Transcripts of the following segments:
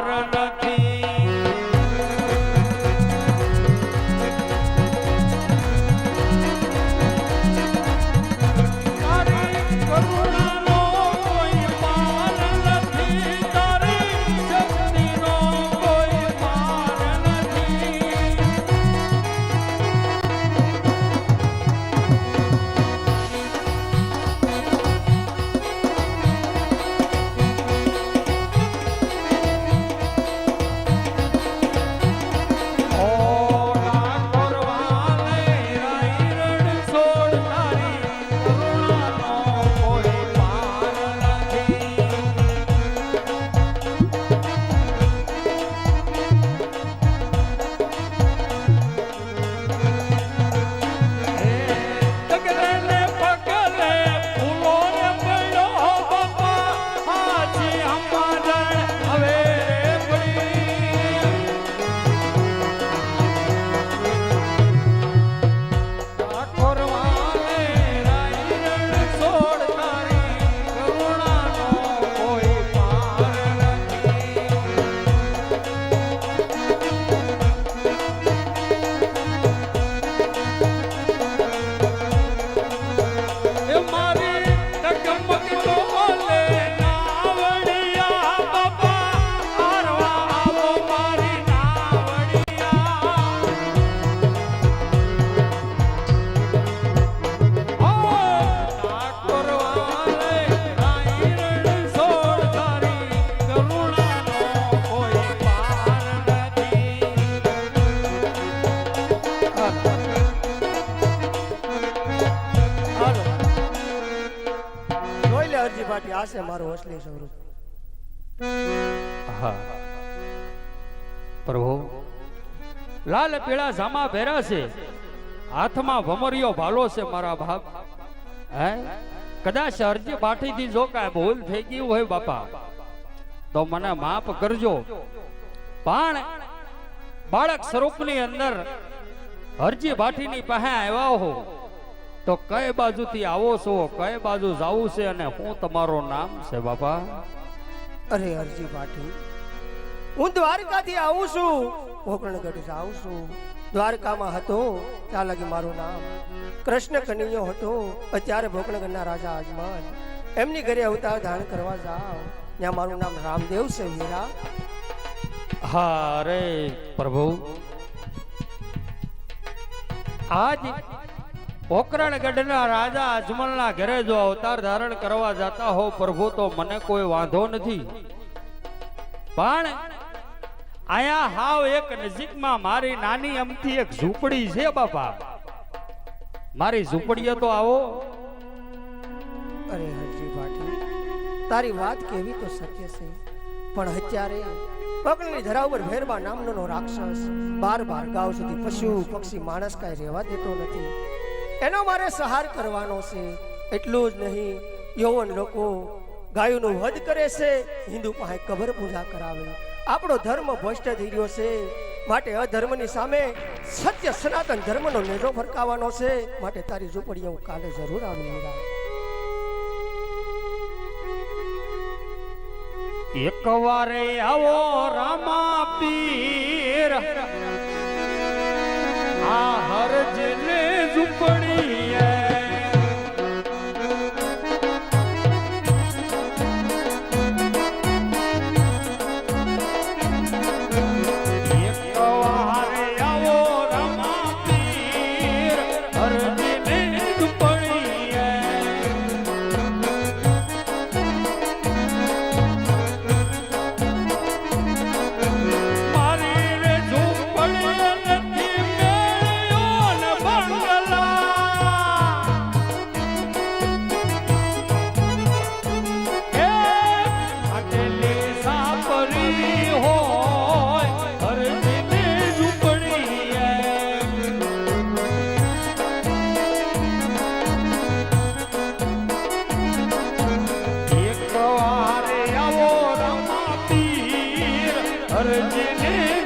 પાર છે, મારું અસલી સ્વરૂપ. હા. પ્રભુ, લાલ પીળા જામા પહેરા છે. હાથમાં ભમરિયો ભાલો છે, મારા બાપ. હે? કદાચ અરજી બાઠીથી જો કાંઈ ભૂલ થઈ ગઈ હોય બાપા, તો મને માફ કરજો. પણ બાળક સ્વરૂપની અંદર હરજી ભાઠીની પાસે આવ્યા હો. તો કઈ બાજુથી આવો છો? કઈ બાજુ જાવું છે અને હું તમારું નામ છે બાપા? અરે અરજી પાટી હું દ્વારકાથી આવું છું. પોકરણગઢ જાઉં છું. દ્વારકામાં હતો ત્યાં લગી મારું નામ. કૃષ્ણ કનૈયો હતો અત્યારે ભોગણગઢના રાજા આજમાન એમની ઘરે અવતાર ધારણ કરવા જાઓ. ત્યાં મારું નામ રામદેવ છે વીરા હા અરે પ્રભુ. આજ પોકરણગઢના રાજા અજમલના ઘરે જો અવતાર ધારણ કરવા જતા હો પ્રભુ, તો મને કોઈ વાંધો નથી. પણ આયા હાવ એક નજીકમાં મારી નાની અમથી એક ઝૂંપડી છે બાપા. મારી ઝૂંપડીએ તો આવો. અરે હરજી પાટી, તારી વાત કેવી તો સત્ય છે. પણ અત્યારે પગની ધરા ઉપર ભેરબા નામનો રાક્ષસ બાર બાર ગાંવ સુધી પશુ, પક્ષી, માણસ કાંઈ રહેવા દેતો નથી. એનો મારે સહાર કરવાનો છે. એટલું જ નહીં, યૌવન લોકો ગાયોનું વધ કરે છે, હિન્દુ પાસે કબર પૂજા કરાવે. આપણો ધર્મ ભ્રષ્ટ થઈ રહ્યો છે, માટે અધર્મની સામે સત્ય સનાતન ધર્મનો નેજો ફરકાવવાનો છે, માટે તારી ઝૂંપડી હું કાલે જરૂર આવી એક વારે આવો રામા પીર. આ હરજને ઝૂંપડીએ હરજીની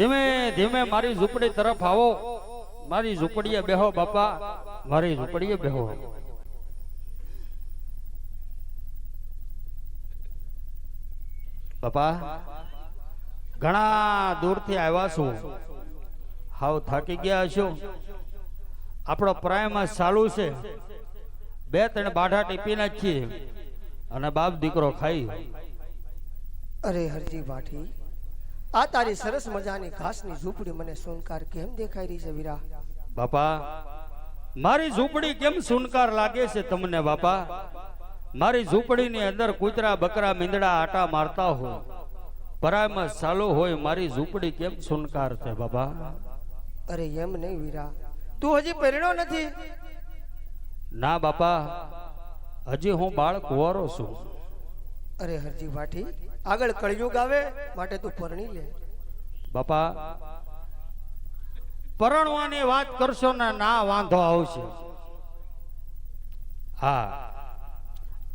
ધીમે ધીમે મારી ઝૂંપડી તરફ આવો. મારી ઝૂંપડીએ બેહો, બાપા. મારી ઝૂંપડીએ બેહો. બાપા, ઘણા દૂરથી આવ્યા છું. હાવ થાકી ગયા છો. આપણો પ્રાયમાં ચાલુ છે. બે, ત્રણ બાઢા ટીપી નાખીએ અને બાપ દીકરો ખાઈ. અરે હરજી ભાઠી આ તારી સરસ મજાની ઘાસની ઝૂંપડી મને સોનકાર કેમ દેખાઈ રહી છે વીરા? બાપા મારી ઝૂંપડી કેમ સુનકાર લાગે છે તમને બાપા? મારી ઝૂંપડીની અંદર કૂતરા બકરા મીંદડા આટા મારતા હોય. પરાયમાં સાલો હોય મારી ઝૂંપડી કેમ સુનકાર છે બાબા અરે એમ નહીં વીરા. તું હજી પહેરણો નથી? ના બાપા હજી હું બાળ કુંવારો છું. અરે હરજી ભાઠી આગળ કળયુગ આવે માટે તું પરણી લે. બાપા પરણવાની વાત કરશો ને ના વાંધો આવશે. હા.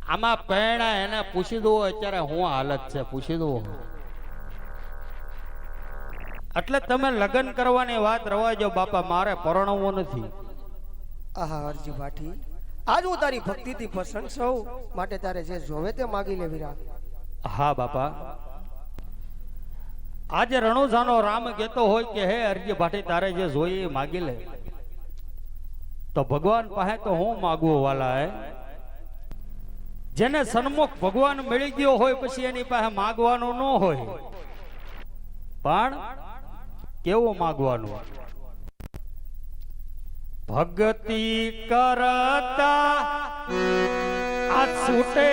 આમાં પહેણા એને પૂછી દઉં અત્યારે હું હાલત છે પૂછી દો એટલે તમે લગ્ન કરવાની વાત રવા જો બાપા મારે પરણવું નથી. આહા અરજી ભાઠી આજ હું તારી ભક્તિથી પ્રસન્ન છું માટે તારે જે જોવે તે માગી લે વીરા હા, બાપા. આજે રણુજાનો રામ કહેતો હોય કે, હે અરજી ભાટી, તારે જે જોઈએ માગી લે. તો ભગવાન પાસે તો હું માગવું વાલા હે જેને સન્મુખ ભગવાન મળી ગયો હોય, પછી એની પાસે માગવાનું ન હોય. પણ કેવું માગવાનું? ભગતિ કરતા આ છૂટે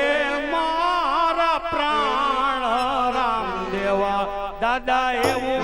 મારા પ્રાણ દાદા એવું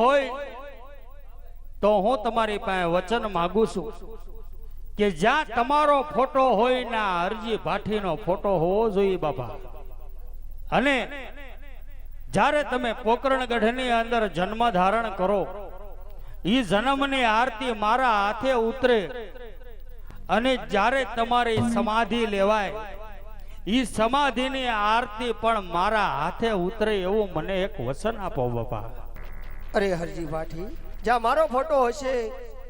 હોય, તો હું તમારી પાસે વચન માગું છું કે જ્યાં તમારો ફોટો હોય ના અરજી ભાઠીનો ફોટો હોવો જોઈએ, બાપા. અને જ્યારે તમે પોકરણગઢની અંદર જન્મ ધારણ કરો, ઈ જન્મની આરતી મારા હાથે ઉતરે અને જ્યારે તમારી સમાધિ લેવાય, ઈ સમાધિની આરતી પણ મારા હાથે ઉતરે એવું મને એક વચન આપો, બાપા. અરે હરજી ભાઠી જ્યાં મારો ફોટો હશે,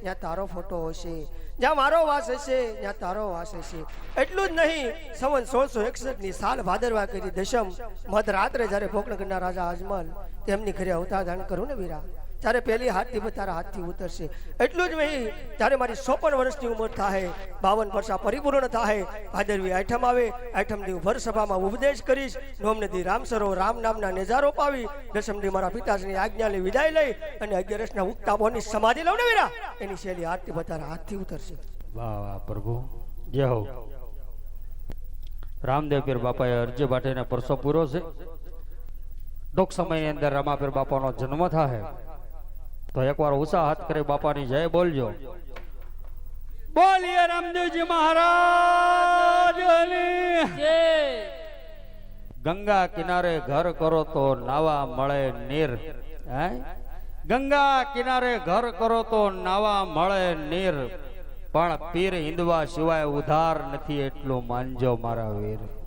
ત્યાં તારો ફોટો હશે. જ્યાં મારો વાસ હશે, ત્યાં તારો વાસ હશે. એટલું જ નહીં સવન સોળસો એકસઠની સાલ ભાદરવા કરી દશમ મધરાત્રે જ્યારે પોકણગઢના રાજા અજમલ તેમની ઘરે અવતાર ધારણ કરું ને વીરા? ત્યારે પહેલી હાથથી તારા હાથથી ઉતરશે. એટલું જ નહીં ત્યારે મારી ચોપન વર્ષની ઉંમર થાય, બાવન વર્ષ પરિપૂર્ણ થાય. ભાદરવી આઠમ આવે આઠમની સભામાં ઉપદેશ કરીશ. નોમનદી રામસરો રામ નામના નેજારો પાવી. દસમની મારા પિતાજીની આજ્ઞાની વિદાય લઈ અને અગિયારસના ઉગતા બોની સમાધિ લઉં ને વીરા. એની શૈલી હાથથી તારા હાથથી ઉતરશે. વાહ વાહ, પ્રભુ. જય હો. રામદેવ પીર બાપાએ અરજી ભાટીને પરસો પૂરો છે. ટૂંક સમયની અંદર રમાપીર બાપાનો જન્મ થાય. તો એકવાર ઉષા હાથ કરી બાપાની જય બોલજો. બોલીએ રામદેવજી મહારાજ ગંગા કિનારે ઘર કરો તો નાવા મળે નીર. હે? ગંગા કિનારે ઘર કરો તો નાવા મળે નીર. પણ પીર હિંદવા સિવાય ઉધાર નથી એટલું માનજો મારા વીર.